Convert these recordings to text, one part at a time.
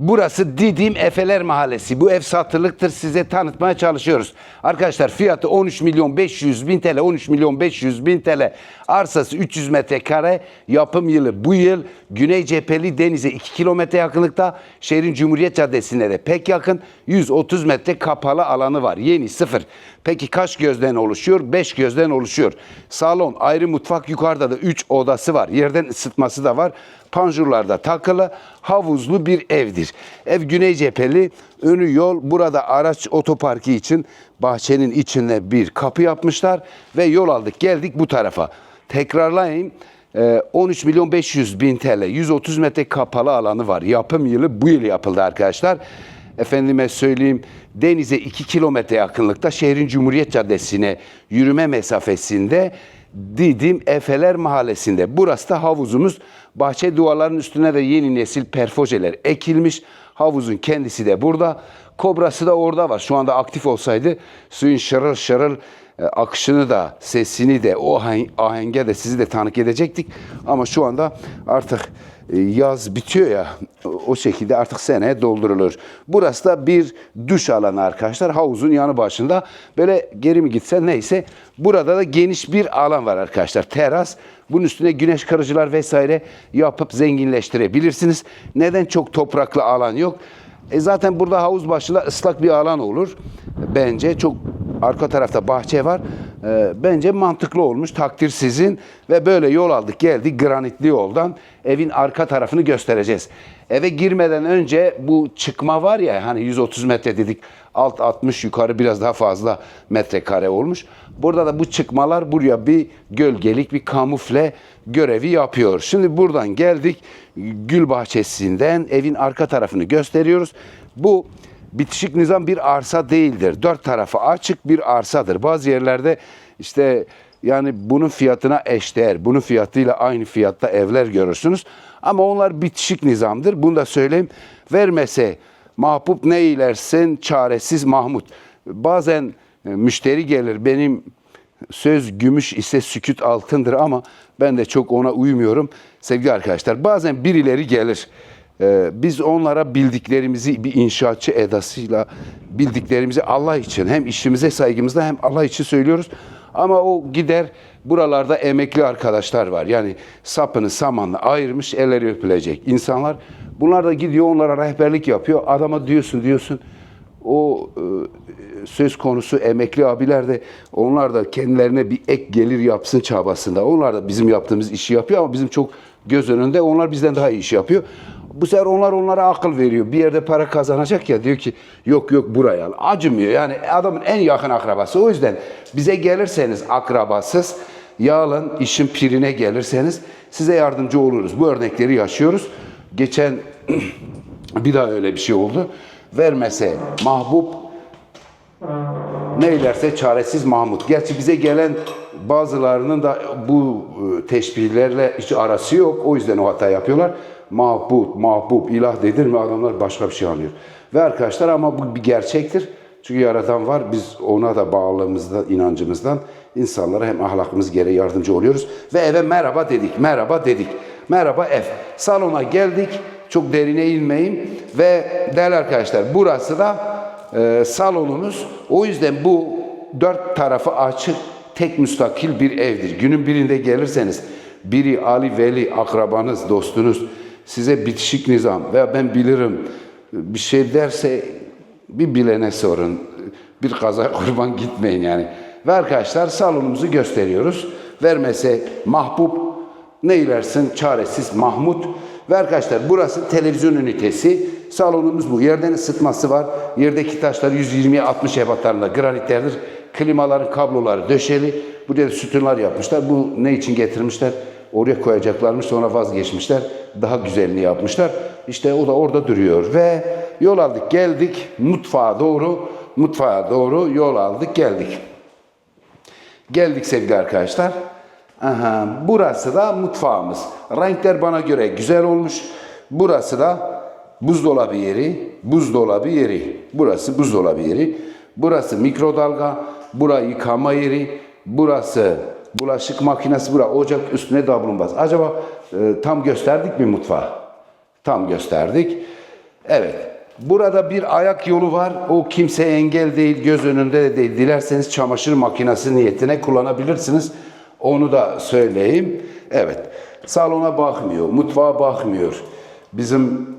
Burası Didim Efeler Mahallesi. Bu ev satılıktır. Size tanıtmaya çalışıyoruz. Arkadaşlar fiyatı 13 milyon 500 bin TL. 13 milyon 500 bin TL. Arsası 300 metrekare. Yapım yılı bu yıl. Güney cepheli denize 2 kilometre yakınlıkta. Şehrin Cumhuriyet Caddesi'ne de pek yakın. 130 metre kapalı alanı var. Yeni sıfır. Peki kaç gözden oluşuyor? 5 gözden oluşuyor. Salon, ayrı mutfak, yukarıda da 3 odası var. Yerden ısıtması da var. Panjurlarda takılı, havuzlu bir evdir. Ev güney cepheli, önü yol. Burada araç otoparkı için bahçenin içine bir kapı yapmışlar ve yol aldık. Geldik bu tarafa. Tekrarlayayım. Ee, 13 milyon 500 bin TL, 130 metre kapalı alanı var. Yapım yılı bu yıl yapıldı arkadaşlar. Efendime söyleyeyim denize 2 kilometre yakınlıkta şehrin Cumhuriyet Caddesi'ne yürüme mesafesinde Didim Efeler Mahallesi'nde. Burası da havuzumuz. Bahçe duvarlarının üstüne de yeni nesil perfojeler ekilmiş. Havuzun kendisi de burada. Kobrası da orada var. Şu anda aktif olsaydı suyun şırıl şırıl e, akışını da sesini de o ahen- ahenge de sizi de tanık edecektik. Ama şu anda artık yaz bitiyor ya o- şekilde artık seneye doldurulur. Burası da bir duş alanı arkadaşlar. Havuzun yanı başında böyle geri mi gitsen neyse burada da geniş bir alan var arkadaşlar. Teras. Bunun üstüne güneş kırıcılar vesaire yapıp zenginleştirebilirsiniz. Neden çok topraklı alan yok? E zaten burada havuz başında ıslak bir alan olur. Bence çok arka tarafta bahçe var. E, bence mantıklı olmuş. Takdir sizin. Ve böyle yol aldık geldik granitli yoldan. Evin arka tarafını göstereceğiz. Eve girmeden önce bu çıkma var ya hani 130 metre dedik. Alt 60 yukarı biraz daha fazla metrekare olmuş. Burada da bu çıkmalar buraya bir gölgelik bir kamufle görevi yapıyor. Şimdi buradan geldik gül bahçesinden evin arka tarafını gösteriyoruz. Bu bitişik nizam bir arsa değildir. Dört tarafı açık bir arsadır. Bazı yerlerde işte yani bunun fiyatına eşdeğer, bunun fiyatıyla aynı fiyatta evler görürsünüz. Ama onlar bitişik nizamdır. Bunu da söyleyeyim. Vermese mahbub ne eylersin çaresiz Mahmut. Bazen e, müşteri gelir benim söz gümüş ise süküt altındır ama ben de çok ona uymuyorum. Sevgili arkadaşlar bazen birileri gelir. Ee, biz onlara bildiklerimizi bir inşaatçı edasıyla bildiklerimizi Allah için hem işimize saygımızda hem Allah için söylüyoruz. Ama o gider buralarda emekli arkadaşlar var. Yani sapını samanla ayırmış elleri öpülecek insanlar. Bunlar da gidiyor onlara rehberlik yapıyor. Adama diyorsun diyorsun o e, söz konusu emekli abiler de onlar da kendilerine bir ek gelir yapsın çabasında. Onlar da bizim yaptığımız işi yapıyor ama bizim çok göz önünde onlar bizden daha iyi iş yapıyor. Bu sefer onlar onlara akıl veriyor. Bir yerde para kazanacak ya diyor ki yok yok buraya al. Acımıyor yani adamın en yakın akrabası. O yüzden bize gelirseniz akrabasız yağın işin pirine gelirseniz size yardımcı oluruz. Bu örnekleri yaşıyoruz. Geçen bir daha öyle bir şey oldu. Vermese mahbub neylerse çaresiz Mahmut. Gerçi bize gelen bazılarının da bu e, teşbihlerle hiç arası yok. O yüzden o hata yapıyorlar. Mahbub, mahbub, ilah dedir mi adamlar başka bir şey anlıyor. Ve arkadaşlar ama bu bir gerçektir. Çünkü Yaratan var. Biz ona da bağlılığımızdan, inancımızdan insanlara hem ahlakımız gereği yardımcı oluyoruz. Ve eve merhaba dedik, merhaba dedik. Merhaba ev. Salona geldik. Çok derine inmeyeyim. Ve değerli arkadaşlar burası da e, salonumuz. O yüzden bu dört tarafı açık tek müstakil bir evdir. Günün birinde gelirseniz biri Ali Veli akrabanız, dostunuz size bitişik nizam veya ben bilirim bir şey derse bir bilene sorun. Bir kaza kurban gitmeyin yani. Ve arkadaşlar salonumuzu gösteriyoruz. Vermese mahbub neylersin çaresiz Mahmut. Ve arkadaşlar burası televizyon ünitesi. Salonumuz bu. Yerden ısıtması var. Yerdeki taşlar 120'ye 60 ebatlarında granitlerdir. Klimaların kabloları döşeli. Buraya sütunlar yapmışlar. Bu ne için getirmişler? Oraya koyacaklarmış sonra vazgeçmişler. Daha güzelini yapmışlar. İşte o da orada duruyor. Ve yol aldık geldik mutfağa doğru. Mutfağa doğru yol aldık geldik. Geldik sevgili arkadaşlar. Aha, burası da mutfağımız. Renkler bana göre güzel olmuş. Burası da buzdolabı yeri, buzdolabı yeri. Burası buzdolabı yeri. Burası mikrodalga, bura yıkama yeri. Burası bulaşık makinesi, bura ocak üstüne davlumbaz. Acaba e, tam gösterdik mi mutfağı? Tam gösterdik. Evet. Burada bir ayak yolu var. O kimseye engel değil, göz önünde de değil. Dilerseniz çamaşır makinesi niyetine kullanabilirsiniz. Onu da söyleyeyim. Evet. Salona bakmıyor, mutfağa bakmıyor. Bizim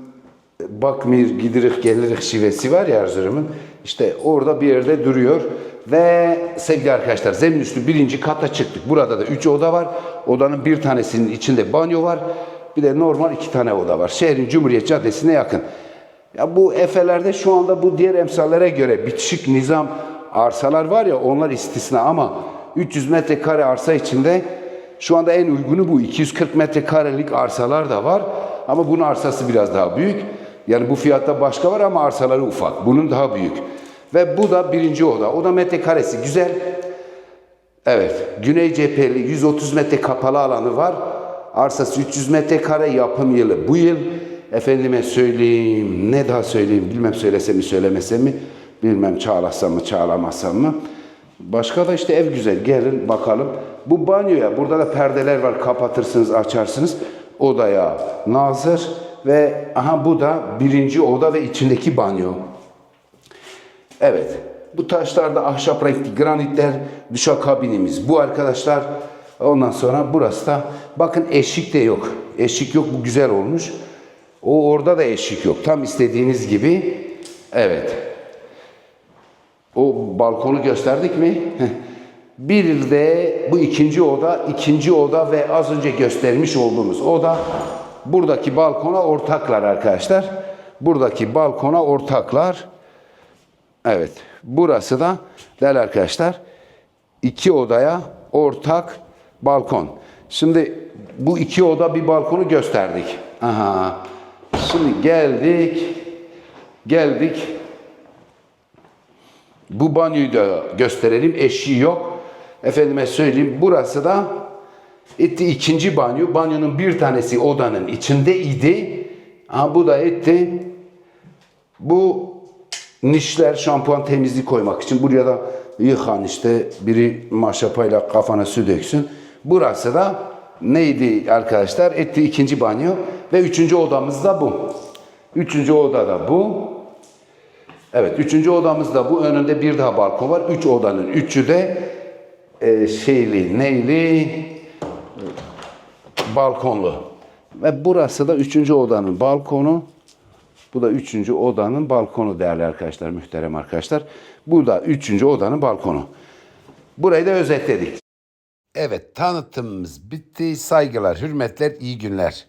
bakmıyor, gidirik gelirik şivesi var ya Erzurum'un. İşte orada bir yerde duruyor. Ve sevgili arkadaşlar zemin üstü birinci kata çıktık. Burada da üç oda var. Odanın bir tanesinin içinde banyo var. Bir de normal iki tane oda var. Şehrin Cumhuriyet Caddesi'ne yakın. Ya bu Efe'lerde şu anda bu diğer emsallere göre bitişik nizam arsalar var ya onlar istisna ama 300 metrekare arsa içinde şu anda en uygunu bu. 240 metrekarelik arsalar da var ama bunun arsası biraz daha büyük. Yani bu fiyatta başka var ama arsaları ufak. Bunun daha büyük. Ve bu da birinci oda. Oda metrekaresi güzel. Evet, güney cepheli 130 metre kapalı alanı var. Arsası 300 metrekare yapım yılı bu yıl. Efendime söyleyeyim, ne daha söyleyeyim bilmem söylesem mi söylemesem mi bilmem çağlasam mı çağlamasam mı. Başka da işte ev güzel gelin bakalım. Bu banyoya burada da perdeler var kapatırsınız açarsınız. Odaya nazır ve aha bu da birinci oda ve içindeki banyo. Evet. Bu taşlarda ahşap renkli granitler kabinimiz. Bu arkadaşlar ondan sonra burası da bakın eşik de yok. Eşik yok bu güzel olmuş. O orada da eşik yok. Tam istediğiniz gibi. Evet. O balkonu gösterdik mi? Bir de bu ikinci oda, ikinci oda ve az önce göstermiş olduğumuz oda buradaki balkona ortaklar arkadaşlar. Buradaki balkona ortaklar. Evet. Burası da değerli arkadaşlar iki odaya ortak balkon. Şimdi bu iki oda bir balkonu gösterdik. Aha. Şimdi geldik. Geldik. Bu banyoyu da gösterelim. Eşiği yok. Efendime söyleyeyim. Burası da etti ikinci banyo. Banyonun bir tanesi odanın içinde idi. Ha, bu da etti. Bu nişler şampuan temizliği koymak için. Buraya da yıkan işte biri maşapayla kafana su döksün. Burası da neydi arkadaşlar? Etti ikinci banyo ve üçüncü odamız da bu. Üçüncü oda da bu. Evet, üçüncü odamız da bu. Önünde bir daha balkon var. Üç odanın üçü de e, şeyli, neyli, balkonlu. Ve burası da üçüncü odanın balkonu. Bu da üçüncü odanın balkonu değerli arkadaşlar, muhterem arkadaşlar. Bu da üçüncü odanın balkonu. Burayı da özetledik. Evet, tanıtımımız bitti. Saygılar, hürmetler, iyi günler.